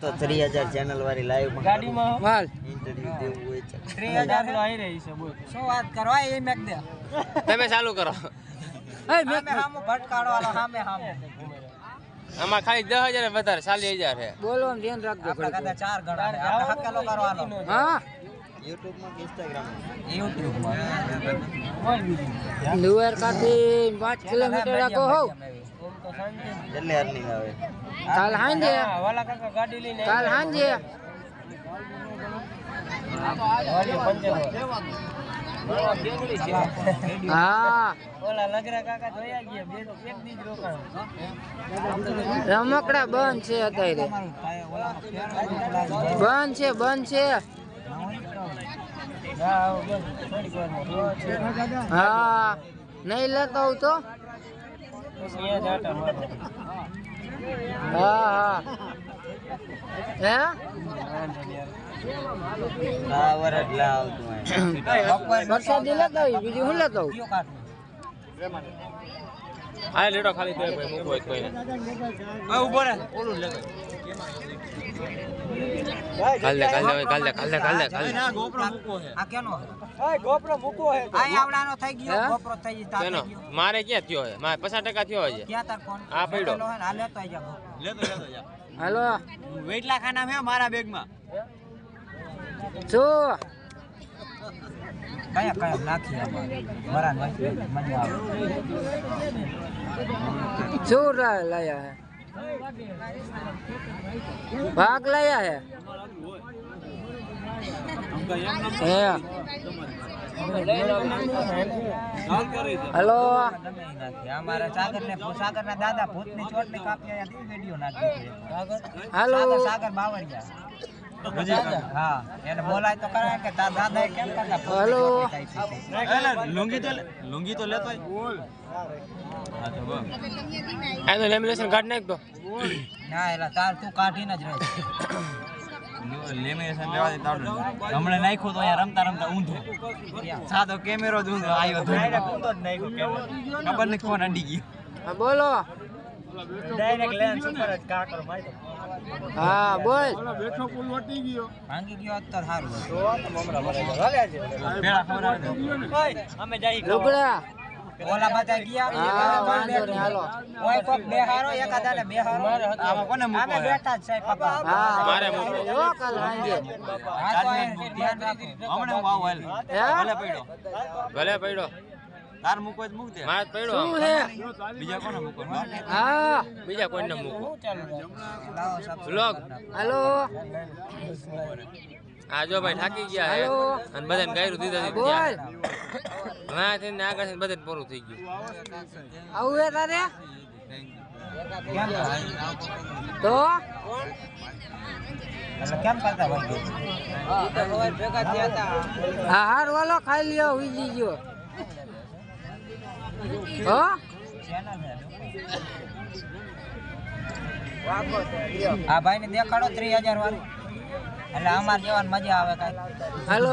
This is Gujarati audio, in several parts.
તો ત્રી હજાર ચેનલ વાળી લાઈવ ગાડીમાં માલ ઇન્ટરવ્યુ દેવું હોય છે. ત્રીસ હજાર નો આવી રહી છે બોલ. શું વાત કરવા એ મેક દે. તમે ચાલુ કરો. એ મેક સામે ભટકાડો વાળો સામે હામે. આમાં ખાલી દસ હજાર વધારે ચાલીસ હજાર છે. બોલવાનું ધ્યાન રાખજો આપણે. ચાર ગણા હકેલો કરવાનો. હા. યુટ્યુબમાં કે ઇન્સ્ટાગ્રામમાં યુટ્યુબમાં. લુવેર કાથી પાંચ કિલોમીટર રાખો હોવ શાંતિ અર્નિંગ આવે. કાલ હાંજે? હા, વાલા કાકા ગાડી લઈને કાલ હાંજે? રમકડા બંધ છે અત્યારે. બંધ છે બંધ છે. હા. નહીં લેતો હોવ તો? અહીંયા મારો હા? હા હે. વરસાદી લેતો બીજું શું લેતો હોવ ખાલી કાઢવું? ભાઈ મૂકો એક કોઈને. આ હોય તો કોઈને કાલ દે કાલ દે કાલ દે કાલ દે કાલ દે કાલ દે આ કેનો ગોપરો મૂકો હે આ આવડાનો થઈ ગયો ગોપરો થઈ ગયો કેનો? મારે ક્યાં થયો હે મારે પચાસ ટકા થયો છે. ક્યાં તાર ફોન આ પડ્યો. હે ને, આ લેતો આઈ જા ગોપરો. હાલો. વેટલા ખાના મે મારા બેગમાં. શું કયા કયા નાખી વરાન વચ્ચે મજા આવે શું લાયા હે. ભાગ લાયા હે. Hello hello. ગમે સાગર ને અમારા સાગરને સાગરના દાદા ભૂતની ચોટની કાપી આયા હતી, વીડિયો નાખી દીધો. સાગર સાગર બાવળિયા. હા. એને બોલાય તો કરાય કે તાર દાદા કેમ કરતા હલો. લુંગી તો લુંગી તો લેતો આ તો લેમિનેશન કાઢ નાખ તો. ના એલા તાર તું કાઢીને જ રહે. હમણાં નાખ્યું તો અહીંયા રમતા રમતા ઊંધો. સાદો કેમેરો જ ઊંધો આવ્યો ઊંધો જ નાખ્યો ખબર નહીં કોણ અડી ગયો. બોલો. ડાયરેક્ટ લેન્સ ઉપર જ કાકર માર્યો. હા બોલ. ભાંગી ગયો હોત તો સારું હતું. અમે જઈ લુગડા. ઓલા બધા ગયા? હા વાંધો નહીં હાલો. ઓય કોક બેહારો એકાદાને બેહારો આમાં કોને મૂકવો બેઠા છે પપ્પા. હા મારે મૂકો ઓ કાલ સાંજે. હા તો ધ્યાન રાખો. હમણે વાવ હાલ. ભલે પડ્યો. ભલે પડ્યો. તાર મૂકો જ મૂક દે. મારે પડ્યો શું છે? બીજા કોને મૂકો હા. બીજા કોઈને મૂકો બ્લોગ હાલો. આ જો ભાઈ થાકી ગયા હે. અને બધાને ગાયરું દીધા બોલ. હા થઈને આગળ થઈને બધાને પૂરું થઈ ગયું. આવું હે તારે? તો? કેમ કરતા હા હાર વાલો ખાઈ લ્યો ઉઈ ગયો. આ ભાઈ ને દેખાડો ત્રીસ હજાર વાળું. એટલે અમાર જેવાની મજા આવે કાંઈ. હાલો.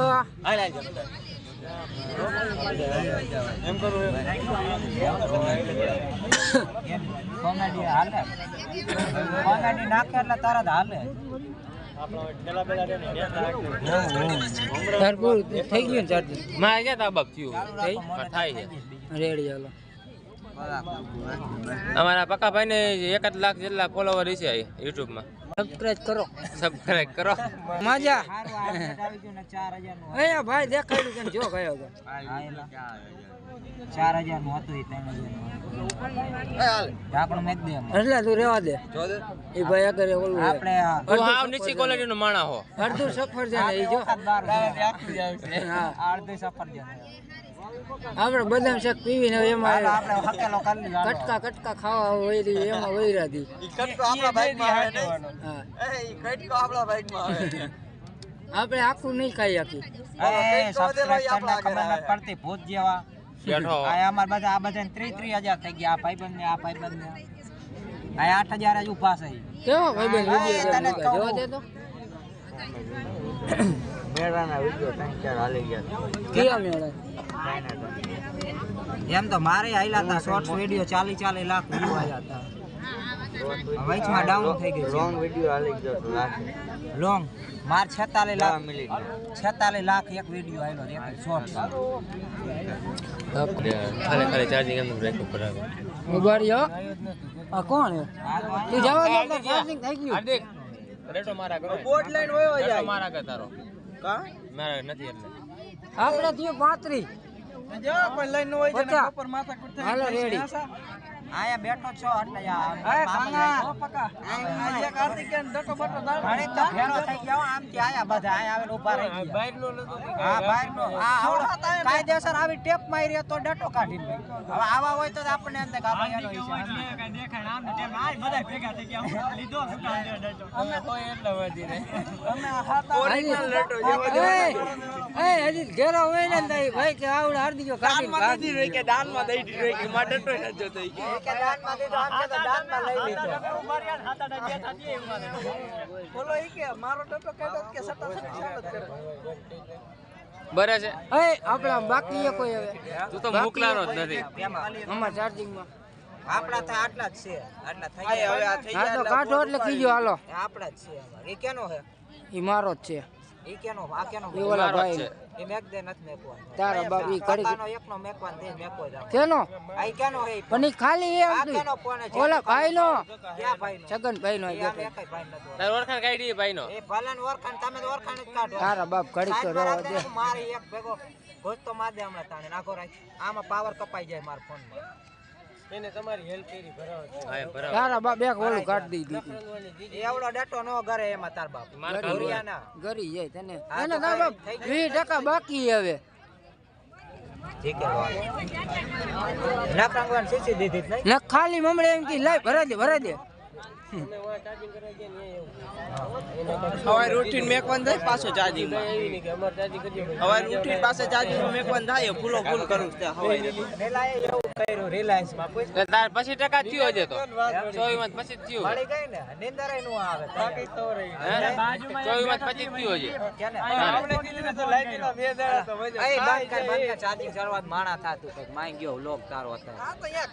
કોમેડી હાલે. કોમેડી નાખે એટલે તરત હાલે. થઈ ગયું ને ચાર્જિંગ મારે ક્યાં તાબાક થયું? થઈ? થાય છે. રેડી અમારા પક્કાભાઈ ને જ લાખ જેટલા ફોલોવર છે યુટ્યુબમાં. સબસ્ક્રાઇબ કરો. સબસ્ક્રાઇબ કરો. મજા. અહીંયા ભાઈ દેખાડ્યું જો ગયો તો ચાર હજારનું હતું એ ત્રણ હજારનું આપણું મેચ દે એમાં. એટલે તું રેવા દે. એ ભાઈ આગળ ઓલું આપણે તું હાવ નીચી ક્વોલિટી નો માણા હો. અડધું સફરજન એ જો. સફરજન આપણે બદામ શેક પીવીને એમાં આપણે કટકા કટકા ખાવા હોય રહી એમાં વૈરા દી. હા. આપણે આખું નહીં ખાઈ શકીએ. ભૂત જેવા. અમાર બધા આ બધા ત્રીસ ત્રીસ હજાર થઈ ગયા. આ ભાઈબંધ ને આ ભાઈબંધ ને આ આઠ હજાર હજુ ઊભા છે. કેવો ભાઈ બેન હા, એ તને વીડિયો જોવા કહું. દે તો મેળાના વીડિયો ત્રણ ચાર હાલી ગયા. કયા મેળા? એમ તો મારે આયલા હતા શોર્ટ વીડિયો ચાલી ચાલી લાખ વ્યૂ આવ્યા હતા. ડાઉન થઈ ગયું long video lakh. Long lakh એક વીડિયો આવેલો કોણ થઈ ગયું. મારા નથી એટલે. આપણે આયા બેઠો છો એટલે યાર કાકા પકા. આજે કાર્તિકેયન ડટો બટો દાળ ઘણી તો ફેરો થઈ ગયો આમ થી આયા બધા આયા આવીને ઊભા રહી ગયા. નો હા બહાર નો આ આવડો. કાયદેસર આવી ટેપ મારી તો ડટો કાઢી લે હવે આવા હોય તો આપણને એમ થાય કે આપણે. અમે કોઈ એટલે વધી હજી ઘેરો હોય ને તો ભાઈ કે આવડે હાર્દી ગયો કાઢીને ભાગી ગયો. કે દાનમાં દીધો આમ કે દાનમાં લઈ લીધો. બોલો ઈ કે મારો ડટો કહેતો કે સટા સટી ચાલત કરે. બરે છે. એ આપણા બાકી કોઈ હવે. તું તો મોકલાનો જ નથી. આમાં ચાર્જિંગમાં આપણા તો આટલા જ છે. આટલા થઈ ગયા હવે આ થઈ ગયા કાઢો એટલે કીજો હાલો. આપણા જ છે અમારે. ઈ કેનો હે ઈ મારો જ છે. ઈ કેનો આ કેનો ઈ ઓલા ભાઈ છે. મેક દે નથી મેકવાનો તારા બાપ ઈ ઘડી કાકાનો એકનો મેકવાનો તે મેકો જ કેનો આ કેનો હે પણ ઈ ખાલી એ આ કેનો ફોન છે? ઓલા ભાઈ નો ક્યાં ભાઈનો? છગન ભાઈ નો ઈ આમ એકેય ભાઈ નતો. તાર ઓળખાણ કાઢી ભાઈ નો એ ભલે ને તમે તો ઓળખાણ જ કાઢો. તારા બાપ ઘડી તો સાઈડમાં દે. દે મારી એક ભેગો ગોસ્તો તો માર દે હમણાં તાણે. નાખો રાખ. આમાં પાવર કપાઈ જાય મારા ફોનમાં હા એ બરાબર તારા બાપ બેક ઓલું કાઢી દીધી. એવડો ડેટો નો ઘરે એમાં તાર બાપ. ગરિયાના ગરી જાય. તને. એને તો બાપ થઈ ગયું. વીસ ટકા બાકી હવે. ને ખાલી મમડે એમ કે લાઈ ભરા દે ભરા દે. હવે રૂટીન મેકવાન થાય પાછો ચાર્જિંગ હવે રૂટીન પાસે ચાર્જિંગ મેકવાન થાય ફૂલો ફૂલ કરું છે હવે કર્યું રિલાયન્સમાં. પૂછ તો તાર પછી ટકા થયો હજે તો. ચોવીસમાં પછી થયું. મળી ગઈ ને? નિંદરાયનું આવે. બાકી તો રહી હે? ચોવીસમાં પછી થયું હજે. આપણે કીધું ને તો લાઈટ નો બે દાડા તો એ બંધ કર બંધ કર. ચાર્જિંગ કરવા માણા થાતું કંઈક માંગ્યો ગયો લોક તારો હતા આ તો યાર